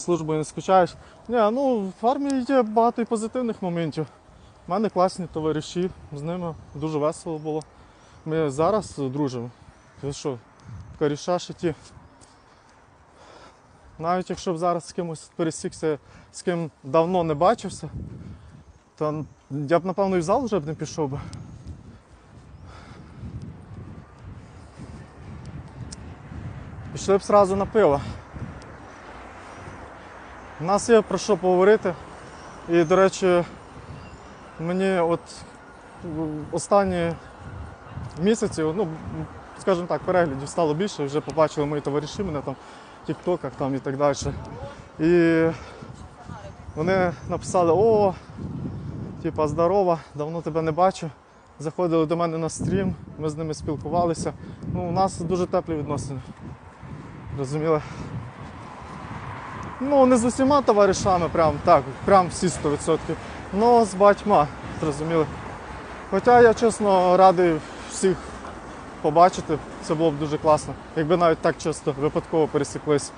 службою не скучаєш. Ні, ну в армії є багато і позитивних моментів. У мене класні товариші, з ними дуже весело було. Ми зараз дружимо. Ти що, коріша ті. Навіть якщо б зараз з кимось пересікся, з ким давно не бачився, то я б, напевно, і в зал вже б не пішов би. Пішли б сразу на пиво. У нас є про що поговорити. І, до речі, мені от останні місяці, ну, скажімо так, переглядів стало більше, вже побачили мої товариші мене там в тіктоках там і так далі. І вони написали, о, типа, здорова, давно тебе не бачу. Заходили до мене на стрім, ми з ними спілкувалися. Ну, у нас дуже теплі відносини. Розуміли? Ну, не з усіма товаришами, прям так, прям всі 100%. Ну, з батьма, зрозуміли. Хоча я чесно радий всіх побачити, це було б дуже класно, якби навіть так часто випадково пересіклись.